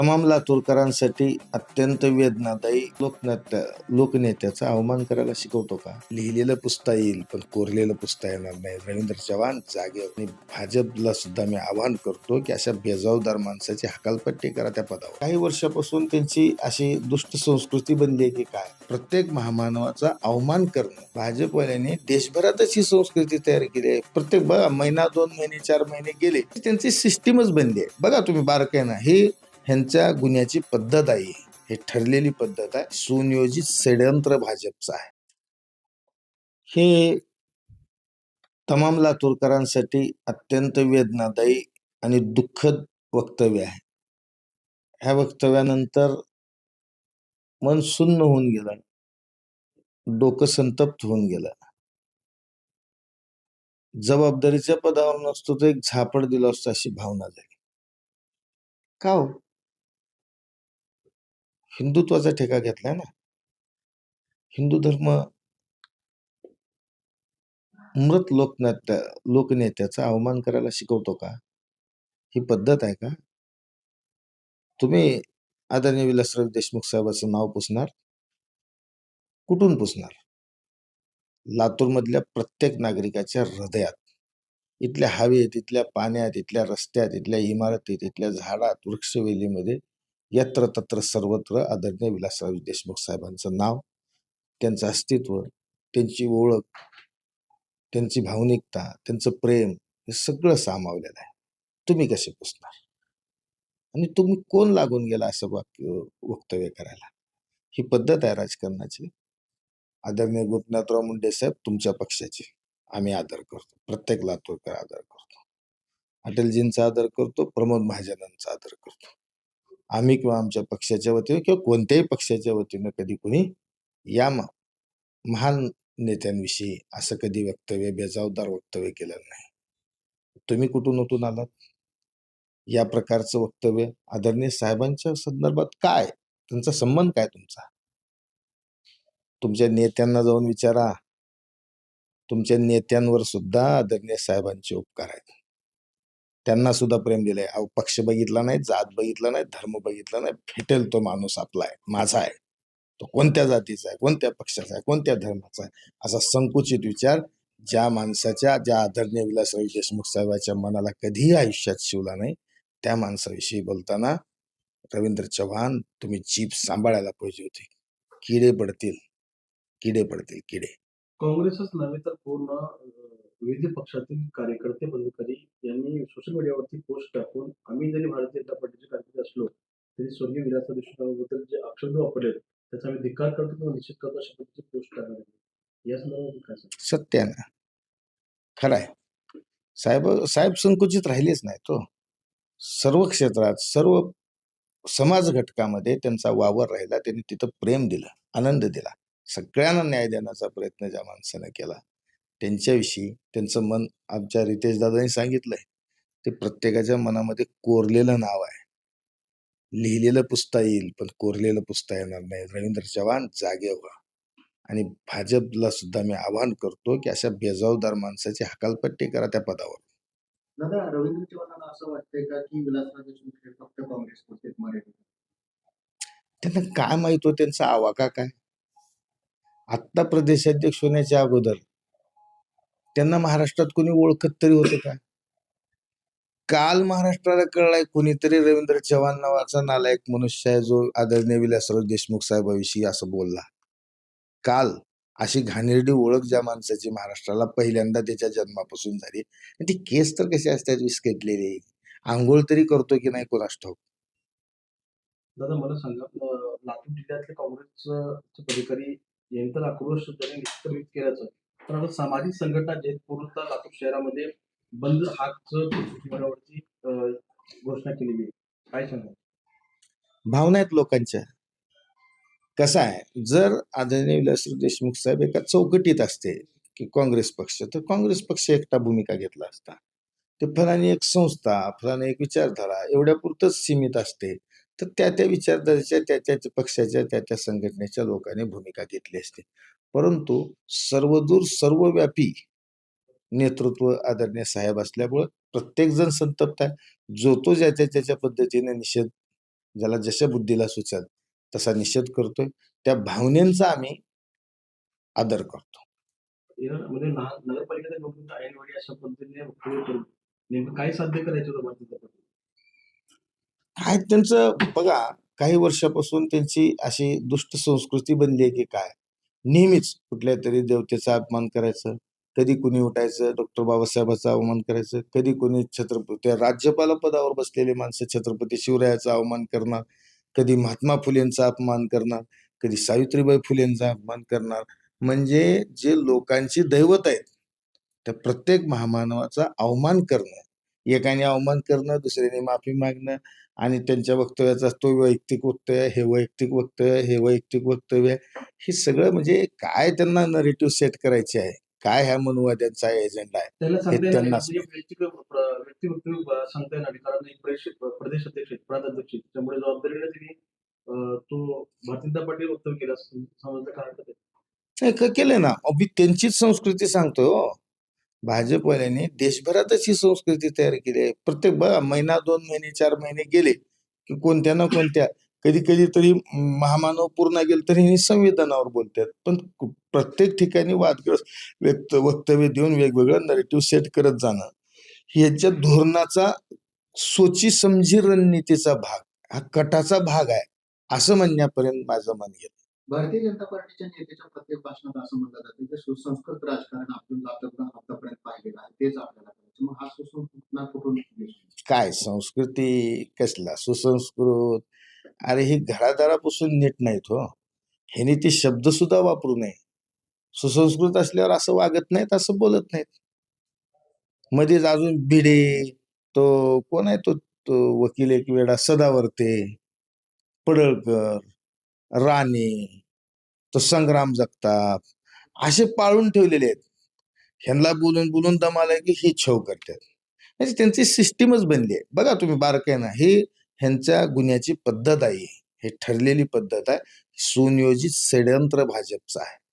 तमाम लातूरकरांसाठी अत्यंत वेदनादायी लोकनाट्य लोकनेत्याचा अवमान करायला शिकवतो का? लिहिलेलं पुस्तक येईल पण कोरलेलं पुसता येणार नाही. रवींद्र चव्हाण जागे आणि भाजपला सुद्धा मी आवाहन करतो की अशा बेजावदार माणसाची हकालपट्टी करा त्या पदावर. काही वर्षापासून त्यांची अशी दुष्ट संस्कृती बनली आहे की काय? प्रत्येक महामानवाचा अवमान करणं. भाजपवाल्यांनी देशभरातच ही संस्कृती तयार केली आहे. प्रत्येक बघा महिना दोन महिने चार महिने गेले त्यांची सिस्टीमच बनली आहे. बघा तुम्ही बारकाईनं हे ह्यांच्या गुन्ह्याची पद्धत आहे हे. ठरलेली पद्धत आहे. सुनियोजित षडयंत्र भाजपचं आहे. हे तमाम लातूरकरांसाठी अत्यंत वेदनादायी आणि दुःखद वक्तव्य आहे. ह्या वक्तव्यानंतर मन सुन्न होऊन गेलं. डोकं संतप्त होऊन गेलं. जबाबदारीच्या पदावर नसतो तर एक झापड दिलं असतं अशी भावना झाली. का हो? हिंदुत्वाचा ठेका घेतलाय ना. हिंदू धर्म मृत लोकनाट्य लोकनेत्याचा अवमान करायला शिकवतो का? ही पद्धत आहे का? तुम्ही आदरणीय विलासराव देशमुख साहेबाचं नाव पुसणार? कुठून पुसणार? लातूर मधल्या प्रत्येक नागरिकाच्या हृदयात. इथल्या हवेत इथल्या पाण्यात इथल्या रस्त्यात इथल्या इमारतीत इथल्या झाडात वृक्षवेलीमध्ये यत्र तत्र सर्वत्र आदरणीय विलासराव देशमुख साहेबांचं नाव त्यांचं अस्तित्व त्यांची ओळख त्यांची भावनिकता त्यांचं प्रेम हे सगळं सामावलेलं आहे. तुम्ही कसे पुसणार? आणि तुम्ही कोण लागून गेला असं वाक्य वक्तव्य करायला? ही पद्धत आहे राजकारणाची. आदरणीय गोपीनाथराव मुंडे साहेब तुमच्या पक्षाचे. आम्ही आदर करतो. प्रत्येक लातूरकर आदर करतो. अटलजींचा आदर करतो. प्रमोद महाजनांचा आदर करतो. आम्ही किंवा आमच्या पक्षाच्या वतीने किंवा कोणत्याही पक्षाच्या वतीनं कधी कोणी या महान नेत्यांविषयी असं कधी वक्तव्य बेजावदार वक्तव्य केलं नाही. तुम्ही कुठून उठून आलात? या प्रकारचं वक्तव्य आदरणीय साहेबांच्या संदर्भात काय? त्यांचा संबंध काय तुमचा? तुमच्या नेत्यांना जाऊन विचारा. तुमच्या नेत्यांवर सुद्धा आदरणीय साहेबांचे उपकार आहेत. त्यांना सुद्धा प्रेम दिलंय. अहो पक्ष बघितला नाही जात बघितला नाही धर्म बघितला नाही भेटेल तो माणूस आपला आहे माझा आहे. तो कोणत्या जातीचा आहे कोणत्या पक्षाचा आहे कोणत्या धर्माचा आहे? असा संकुचित विचार ज्या माणसाच्या ज्या आदरणीय विलासराव देशमुख साहेबाच्या मनाला कधीही आयुष्यात शिवला नाही त्या माणसाविषयी बोलताना रवींद्र चव्हाण तुम्ही जीप सांभाळायला पाहिजे होती. किडे पडतील. किडे पडतील किडे. काँग्रेसच नव्हे तर पूर्ण विविध पक्षातील कार्यकर्ते पदाधिकारी यांनी सोशल मीडियावरती पोस्ट टाकून आम्ही जरी भारतीय जनता पार्टीचे कार्यकर्ते असलो तरी स्वर्गीय विलासराव देशमुखांबद्दल जे अक्षर वापरले त्याचा आम्ही धिक्कार करतो किंवा निश्चित करतो अशा पद्धतीची पोस्ट टाकणार या संदर्भात काय सत्य आहे खरं आहे साहेब साहेब संकुचित राहिलेच नाही तो हो. सर्व क्षेत्रात सर्व समाज घटकामध्ये त्यांचा वावर राहिला त्यांनी तिथं प्रेम दिलं आनंद दिला. सगळ्यांना न्याय देण्याचा प्रयत्न ज्या माणसानं केला त्यांच्याविषयी त्यांचं मन आमच्या रितेश दादांनी सांगितलंय. ते प्रत्येकाच्या मनामध्ये कोरलेलं नाव आहे. लिहिलेलं पुसता येईल पण कोरलेलं पुसता येणार नाही. रवींद्र चव्हाण जागे व्हा. आणि भाजपला सुद्धा मी आवाहन करतो की अशा बेजावदार माणसाची हकालपट्टी करा त्या पदावर. दादा रवींद्र चव्हाणांना असं वाटतंय का की विलासराव देशमुख फक्त काँग्रेस? त्यांना काय माहीत हो त्यांचा आवाका काय? आत्ता प्रदेशाध्यक्ष होण्याच्या अगोदर त्यांना महाराष्ट्रात कोणी ओळखत तरी होतं का? काल महाराष्ट्राला कळलाय कोणीतरी रवींद्र चव्हाण नावाचा नालायक मनुष्य आहे जो आदरणीय विलासराव देशमुख साहेबाविषयी असं बोलला. काल अशी घाणेरडी ओळख ज्या माणसाची महाराष्ट्राला पहिल्यांदा त्याच्या जन्मापासून झाली. आणि ती केस तर कशी असतात विस्केटलेली? आंघोळ तरी करतो की नाही कोणास ठाऊक? दादा मला सांगा लातूर जिल्ह्यातले काँग्रेसचे पदाधिकारी आक्रोश त्यांनी केल्याचं तर सामाजिक संघटना जे पूर्णतः लातूर शहरामध्ये बंद हाकचं घोषणा केलेली आहे. काय सांगा भावना आहेत लोकांच्या. कसं आहे जर आदरणीय विलासराव देशमुख साहेब एका चौकटीत असते की काँग्रेस पक्ष तर काँग्रेस पक्ष एकटा भूमिका घेतला असता. ते फलानी एक संस्था फलानी एक विचारधारा एवढ्या पुरतच सीमित असते तर त्या त्या विचारधारेच्या त्या त्या पक्षाच्या त्या त्या संघटनेच्या लोकांनी भूमिका घेतली असते. परंतु सर्वदूर सर्वव्यापी नेतृत्व आदरणीय साहेब असल्यामुळं प्रत्येक जण संतप्त आहे. जो तो ज्याच्या त्याच्या पद्धतीने निषेध ज्याला जशा बुद्धीला सुचल तसा निषेध करतोय. त्या भावनेचा आम्ही आदर करतो. साध्य करायचं काय त्यांचं बघा काही वर्षापासून त्यांची अशी दुष्ट संस्कृती बनली आहे की काय? नेहमीच कुठल्या तरी देवतेचा अपमान करायचं कधी कुणी उठायचं डॉक्टर बाबासाहेबाचा अवमान करायचं कधी कुणी छत्रपती त्या राज्यपाल पदावर बसलेले माणसं छत्रपती शिवरायाचा अवमान करणार कधी महात्मा फुलेंचा अपमान करणार कधी सावित्रीबाई फुलेंचा अपमान करणार. म्हणजे जे लोकांची दैवत आहेत त्या प्रत्येक महामानवाचा अवमान करणं. एकाने अवमान करणं दुसऱ्याने माफी मागणं आणि त्यांच्या वक्तव्याचा तो वैयक्तिक वक्तव्य हे वैयक्तिक वक्तव्य हे वैयक्तिक वक्तव्य हे सगळं म्हणजे काय त्यांना नरेटिव्ह सेट करायचे आहे? काय ह्या मनुवाद्यांचा एजेंडा आहे? त्यांनाच म्हणजे सांगता येणार. कारण एक प्रदेश अध्यक्ष. त्यामुळे जबाबदारीने त्यांनी तो भारतीय जनता पार्टी वक्तव्य केलं समजलं नाही, ना. मी त्यांचीच संस्कृती सांगतोय हो. भाजपवाल्यांनी देशभरातच ही संस्कृती तयार केली आहे. प्रत्येक बघा महिना दोन महिने चार महिने गेले की कोणत्या ना कोणत्या कधी कधी तरी महामानव पूर्ण गेल तरी हे संविधानावर बोलतात. पण प्रत्येक ठिकाणी वादग्रस्त व्यक्त वक्तव्य देऊन वेगवेगळं नरेटिव्ह सेट करत जाणं ह्याच्या धोरणाचा सोची समजी रणनीतीचा भाग हा कटाचा भाग आहे असं म्हणण्यापर्यंत माझं मन गेलं. भारतीय जनता पार्टीच्या नेत्याच्या प्रत्येक भाषणात असं म्हटलं जातं की सुसंस्कृत राजकारण आपण आतापर्यंत पाहिलेलं आहे तेच आपल्याला करायचं. मग हा सुसंस्कृत कुठून? काय संस्कृती कसला? सुसंस्कृत अरे ही घरादारापासून नीट नाहीत हो. ह्याने ते शब्द सुद्धा वापरू नये. सुसंस्कृत असल्यावर असं वागत नाहीत असं बोलत नाहीत. मध्येच अजून भिडे तो कोण आहे तो तो वकील एक वेळा सदावर्ते पडळकर राणे तो संग्राम जगताप असे पाळून ठेवलेले आहेत. ह्यांना बोलून बोलून दमाला की ही छव करतात. म्हणजे त्यांची सिस्टीमच बनली आहे. बघा तुम्ही बारकाईना हे ह्यांच्या गुन्ह्याची पद्धत आहे. हे ठरलेली पद्धत आहे. सुनियोजित षडयंत्र भाजपचं आहे.